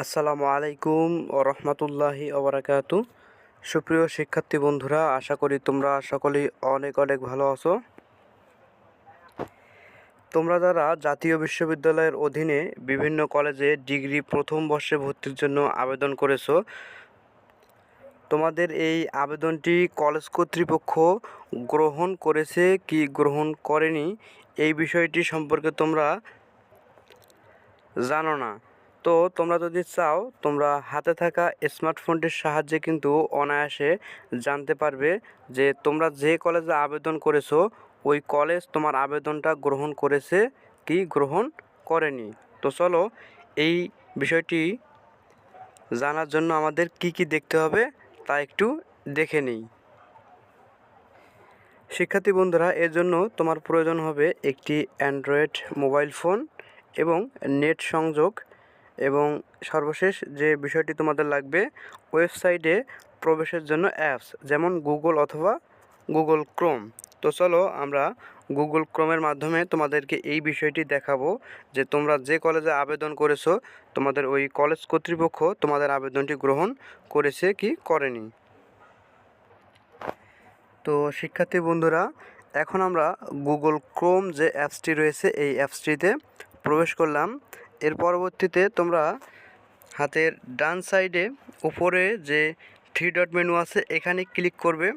আসসালামু আলাইকুম ও রহমতুল্লাহি ওবরাকাতু সুপ্রিয় শিক্ষার্থী বন্ধুরা, আশা করি তোমরা সকলেই অনেক অনেক ভালো আছো। তোমরা যারা জাতীয় বিশ্ববিদ্যালয়ের অধীনে বিভিন্ন কলেজে ডিগ্রি প্রথম বর্ষে ভর্তির জন্য আবেদন করেছ, তোমাদের এই আবেদনটি কলেজ কর্তৃপক্ষ গ্রহণ করেছে কি গ্রহণ করেনি, এই বিষয়টি সম্পর্কে তোমরা জানো না। তো তোমরা যদি চাও, তোমরা হাতে থাকা স্মার্টফোনটির সাহায্যে কিন্তু অনায়াসে জানতে পারবে যে তোমরা যে কলেজে আবেদন করেছ, ওই কলেজ তোমার আবেদনটা গ্রহণ করেছে কি গ্রহণ করেনি। তো চলো, এই বিষয়টি জানার জন্য আমাদের কি কি দেখতে হবে তা একটু দেখে নিই। শিক্ষার্থী বন্ধুরা, এর জন্য তোমার প্রয়োজন হবে একটি অ্যান্ড্রয়েড মোবাইল ফোন এবং নেট সংযোগ এবং সর্বশেষ যে বিষয়টি তোমাদের লাগবে, ওয়েবসাইটে প্রবেশের জন্য অ্যাপস যেমন গুগল অথবা গুগল ক্রোম তো চলো আমরা গুগল ক্রোমের মাধ্যমে তোমাদেরকে এই বিষয়টি দেখাবো যে তোমরা যে কলেজে আবেদন করেছ, তোমাদের ওই কলেজ কর্তৃপক্ষ তোমাদের আবেদনটি গ্রহণ করেছে কি করেনি। তো শিক্ষার্থী বন্ধুরা, এখন আমরা গুগল ক্রোম যে অ্যাপসটি রয়েছে, এই অ্যাপসটিতে প্রবেশ করলাম। এর পরবর্তীতে তোমরা হাতের ডান সাইডে উপরে যে থ্রি ডট মেনু আছে, এখানে ক্লিক করবে।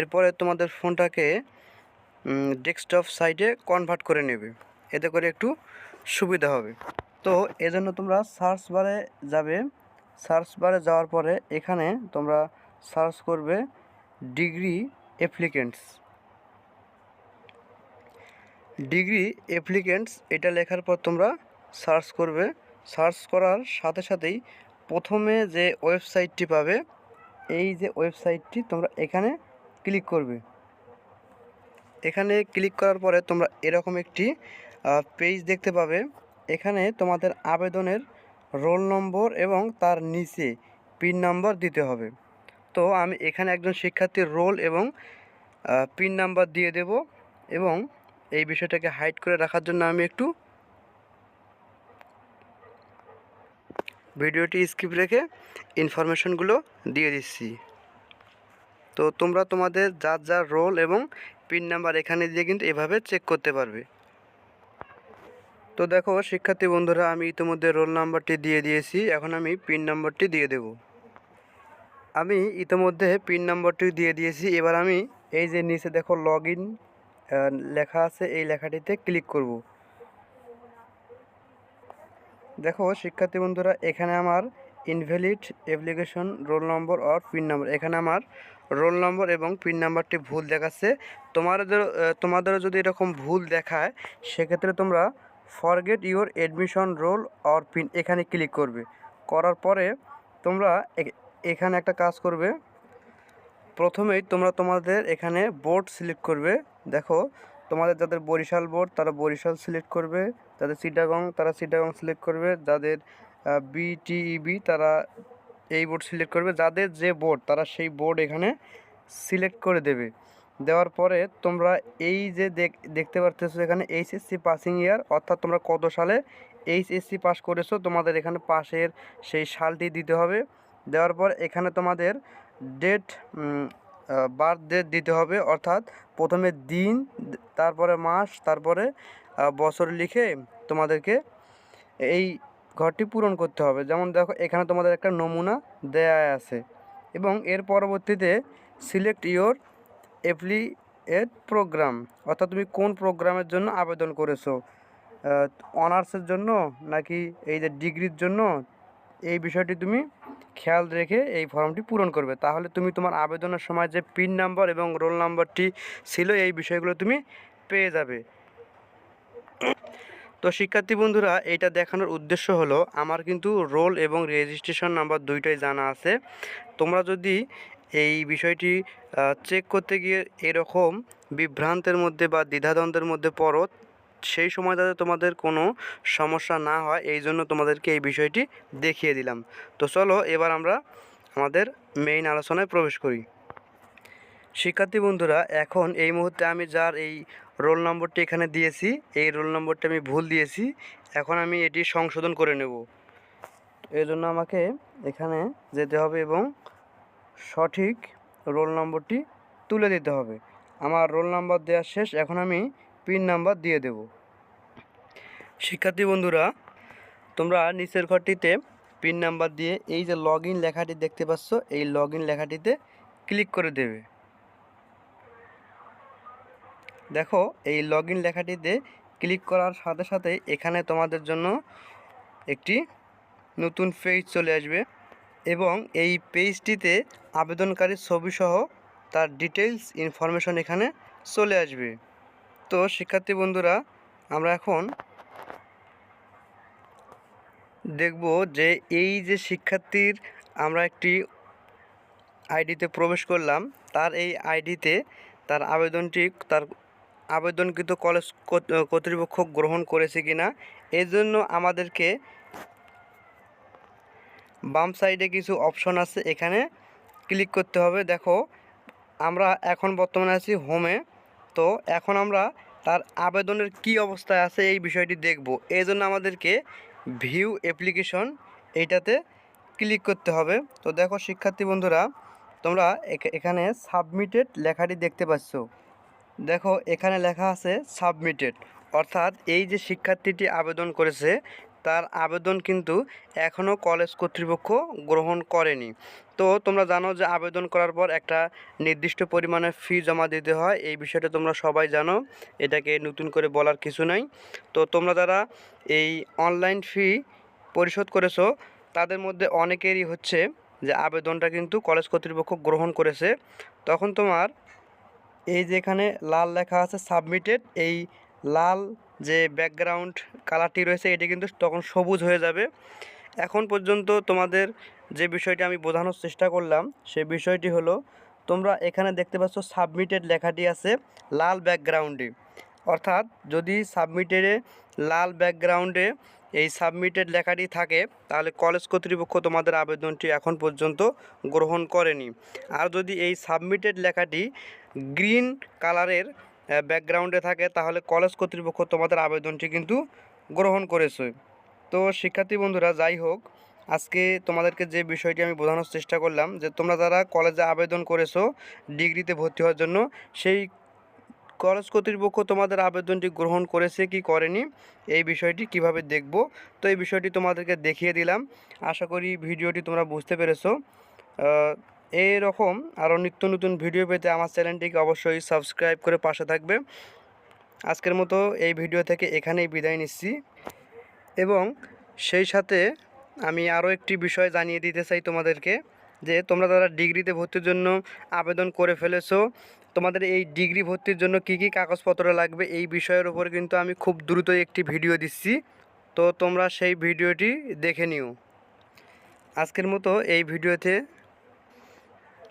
এরপরে তোমাদের ফোনটাকে ডেস্কটপ সাইডে কনভার্ট করে নেবে। এতে করে একটু সুবিধা হবে। তো এজন্য তোমরা সার্চ বারে যাবে। সার্চ বারে যাওয়ার পরে এখানে তোমরা সার্চ করবে ডিগ্রি অ্যাপ্লিকেন্টস ডিগ্রি অ্যাপ্লিকেন্টস এটা লেখার পর তোমরা সার্চ করবে। সার্চ করার সাথে সাথেই প্রথমে যে ওয়েবসাইটটি পাবে, এই যে ওয়েবসাইটটি তোমরা এখানে ক্লিক করবে। এখানে ক্লিক করার পরে তোমরা এরকম একটি পেজ দেখতে পাবে। এখানে তোমাদের আবেদনের রোল নম্বর এবং তার নিচে পিন নাম্বার দিতে হবে। তো আমি এখানে একজন শিক্ষার্থীর রোল এবং পিন নাম্বার দিয়ে দেব এবং এই বিষয়টাকে হাইড করে রাখার জন্য আমি একটু ভিডিওটি স্কিপ রেখে ইনফরমেশনগুলো দিয়ে দিচ্ছি। তো তোমরা তোমাদের যার যার রোল এবং পিন নাম্বার এখানে দিয়ে কিন্তু এভাবে চেক করতে পারবে। তো দেখো, শিক্ষার্থী বন্ধুরা, আমি ইতিমধ্যে রোল নাম্বারটি দিয়ে দিয়েছি। এখন আমি পিন নাম্বারটি দিয়ে দেব। আমি ইতিমধ্যে পিন নাম্বারটি দিয়ে দিয়েছি। এবার আমি এই যে নিচে দেখো, লগ লেখা আছে। এই লেখাটিতে ক্লিক করব। দেখো, শিক্ষার্থী বন্ধুরা, এখানে আমার invalid application roll number or pin number এখানে আমার রোল নম্বর এবং পিন নাম্বারটি ভুল দেখাচ্ছে। তোমাদের তোমাদেরও যদি এরকম ভুল দেখায়, সেক্ষেত্রে তোমরা forget your admission roll or pin এখানে ক্লিক করবে। করার পরে তোমরা এখানে একটা কাজ করবে। প্রথমেই তোমরা তোমাদের এখানে বোর্ড সিলেক্ট করবে। দেখো তোমাদের যাদের বরিশাল বোর্ড, তারা বরিশাল সিলেক্ট করবে। যাদের সিটাগং তারা সিটাগং সিলেক্ট করবে। যাদের বিটিইবি তারা এই বোর্ড সিলেক্ট করবে। যাদের যে বোর্ড, তারা সেই বোর্ড এখানে সিলেক্ট করে দেবে। দেওয়ার পরে তোমরা এই যে দেখতে পারতেছো এখানে এইচএসসি পাসিং ইয়ার অর্থাৎ তোমরা কত সালে এইচএসসি পাস করেছ, তোমাদের এখানে পাশের সেই সালটি দিতে হবে। দেওয়ার পর এখানে তোমাদের ডেট বার্থ ডেট দিতে হবে। অর্থাৎ প্রথমে দিন, তারপরে মাস, তারপরে বছর লিখে তোমাদেরকে এই ঘরটি পূরণ করতে হবে। যেমন দেখো, এখানে তোমাদের একটা নমুনা দেয়া আছে এবং এর পরবর্তীতে সিলেক্ট ইয়োর অ্যাপ্লিয়েট প্রোগ্রাম অর্থাৎ তুমি কোন প্রোগ্রামের জন্য আবেদন করেছ? অনার্সের জন্য নাকি এই যে ডিগ্রির জন্য? এই বিষয়টি তুমি খেয়াল রেখে এই ফর্মটি পূরণ করবে। তাহলে তুমি তোমার আবেদনের সময় যে পিন নাম্বার এবং রোল নাম্বারটি ছিল, এই বিষয়গুলো তুমি পেয়ে যাবে। তো শিক্ষার্থী বন্ধুরা, এটা দেখানোর উদ্দেশ্য হলো, আমার কিন্তু রোল এবং রেজিস্ট্রেশন নাম্বার দুইটাই জানা আছে। তোমরা যদি এই বিষয়টি চেক করতে গিয়ে এরকম বিভ্রান্তের মধ্যে বা দ্বিধাদ্বন্দ্বের মধ্যে পড়ো সেই সময় যাতে তোমাদের কোনো সমস্যা না হয়, এই জন্য তোমাদেরকে এই বিষয়টি দেখিয়ে দিলাম। তো চলো এবার আমরা আমাদের মেইন আলোচনায় প্রবেশ করি। শিক্ষার্থী বন্ধুরা, এখন এই মুহূর্তে আমি যার এই রোল নম্বরটি এখানে দিয়েছি, এই রোল নম্বরটি আমি ভুল দিয়েছি, এখন আমি এটি সংশোধন করে নেব। এই জন্য আমাকে এখানে যেতে হবে এবং সঠিক রোল নম্বরটি তুলে দিতে হবে। আমার রোল নাম্বার দেওয়া শেষ, এখন আমি পিন নাম্বার দিয়ে দেব। শিক্ষার্থী বন্ধুরা, তোমরা নিচের ঘরটিতে পিন নাম্বার দিয়ে এই যে লগ লেখাটি দেখতে পাচ্ছ, এই লগ লেখাটিতে ক্লিক করে দেবে। দেখো, এই লগ লেখাটিতে ক্লিক করার সাথে সাথে এখানে তোমাদের জন্য একটি নতুন পেজ চলে আসবে এবং এই পেজটিতে আবেদনকারীর ছবিসহ তার ডিটেলস ইনফরমেশন এখানে চলে আসবে। তো শিক্ষার্থী বন্ধুরা, আমরা এখন দেখব যে এই যে শিক্ষার্থীর আমরা একটি আইডিতে প্রবেশ করলাম, তার এই আইডিতে তার আবেদনটি, তার আবেদনকৃত কলেজ কর্তৃপক্ষ গ্রহণ করেছে কিনা এই জন্য আমাদেরকে বাম সাইডে কিছু অপশন আছে, এখানে ক্লিক করতে হবে। দেখো, আমরা এখন বর্তমানে আছি হোমে। তো এখন আমরা তার আবেদনের কি অবস্থায় আছে এই বিষয়টি দেখব। এই জন্য আমাদেরকে ভিউ অ্যাপ্লিকেশন এইটাতে ক্লিক করতে হবে। তো দেখো, শিক্ষার্থী বন্ধুরা, তোমরা এখানে সাবমিটেড লেখাটি দেখতে পাচ্ছ। দেখো, এখানে লেখা আছে সাবমিটেড অর্থাৎ এই যে শিক্ষার্থীটি আবেদন করেছে তার আবেদন কিন্তু এখনও কলেজ কর্তৃপক্ষ গ্রহণ করেনি। তো তোমরা জানো যে আবেদন করার পর একটা নির্দিষ্ট পরিমাণে ফি জমা দিতে হয়, এই বিষয়টা তোমরা সবাই জানো, এটাকে নতুন করে বলার কিছু নাই। তো তোমরা যারা এই অনলাইন ফি পরিশোধ করেছ, তাদের মধ্যে অনেকেরই হচ্ছে যে আবেদনটা কিন্তু কলেজ কর্তৃপক্ষ গ্রহণ করেছে। তখন তোমার এই যে এখানে লাল লেখা আছে, সাবমিটেড, এই লাল যে ব্যাকগ্রাউন্ড কালারটি রয়েছে, এটি কিন্তু তখন সবুজ হয়ে যাবে। এখন পর্যন্ত তোমাদের যে বিষয়টি আমি বোঝানোর চেষ্টা করলাম, সেই বিষয়টি হলো, তোমরা এখানে দেখতে পাচ্ছ সাবমিটেড লেখাটি আছে লাল ব্যাকগ্রাউন্ডে অর্থাৎ যদি সাবমিটেডে লাল ব্যাকগ্রাউন্ডে এই সাবমিটেড লেখাটি থাকে, তাহলে কলেজ কর্তৃপক্ষ তোমাদের আবেদনটি এখন পর্যন্ত গ্রহণ করেনি। আর যদি এই সাবমিটেড লেখাটি গ্রিন কালারের ব্যাকগ্রাউন্ডে থাকে, তাহলে কলেজ কর্তৃপক্ষ তোমাদের আবেদনটি কিন্তু গ্রহণ করেছে। তো শিক্ষার্থী বন্ধুরা, যাই হোক, আজকে তোমাদেরকে যে বিষয়টি আমি বোঝানোর চেষ্টা করলাম, যে তোমরা যারা কলেজে আবেদন করেছ, ডিগ্রিতে ভর্তি হওয়ার জন্য, সেই কলেজ কর্তৃপক্ষ তোমাদের আবেদনটি গ্রহণ করেছে কি করেনি, এই বিষয়টি কীভাবে দেখব, তো এই বিষয়টি তোমাদেরকে দেখিয়ে দিলাম। আশা করি ভিডিওটি তোমরা বুঝতে পেরেছ। এরকম আরও নিত্য নতুন ভিডিও পেতে আমার চ্যানেলটিকে অবশ্যই সাবস্ক্রাইব করে পাশে থাকবে। আজকের মতো এই ভিডিও থেকে এখানেই বিদায় নিচ্ছি এবং সেই সাথে আমি আরও একটি বিষয় জানিয়ে দিতে চাই তোমাদেরকে, যে তোমরা যারা ডিগ্রিতে ভর্তির জন্য আবেদন করে ফেলেছো, তোমাদের এই ডিগ্রি ভর্তির জন্য কি কি কাগজপত্র লাগবে এই বিষয়ের উপর কিন্তু আমি খুব দ্রুতই একটি ভিডিও দিচ্ছি। তো তোমরা সেই ভিডিওটি দেখে নিও। আজকের মতো এই ভিডিওতে